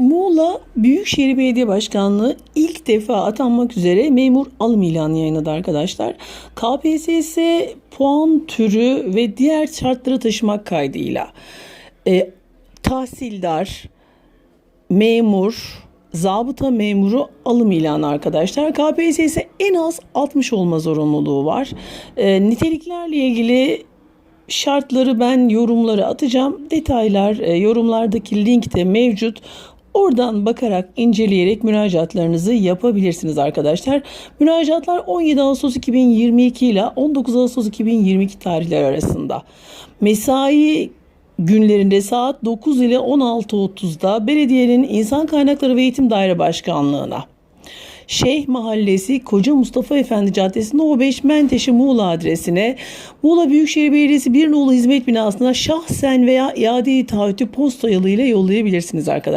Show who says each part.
Speaker 1: Muğla Büyükşehir Belediye Başkanlığı ilk defa atanmak üzere memur alım ilanı yayınladı arkadaşlar. KPSS puan türü ve diğer şartları taşımak kaydıyla e, tahsildar, memur, zabıta memuru alım ilanı arkadaşlar. KPSS en az 60 olma zorunluluğu var. E, niteliklerle ilgili şartları ben yorumlara atacağım. Detaylar e, yorumlardaki linkte mevcut. Oradan bakarak inceleyerek müracaatlarınızı yapabilirsiniz arkadaşlar. Müracaatlar 17 Ağustos 2022 ile 19 Ağustos 2022 tarihleri arasında. Mesai günlerinde saat 9 ile 16.30'da belediyenin İnsan Kaynakları ve Eğitim Daire Başkanlığı'na Şeyh Mahallesi Koca Mustafa Efendi Caddesi No 5 Menteşe Muğla adresine Muğla Büyükşehir Belediyesi bir nolu hizmet binasına şahsen veya iade taahhütü posta yoluyla yollayabilirsiniz arkadaşlar.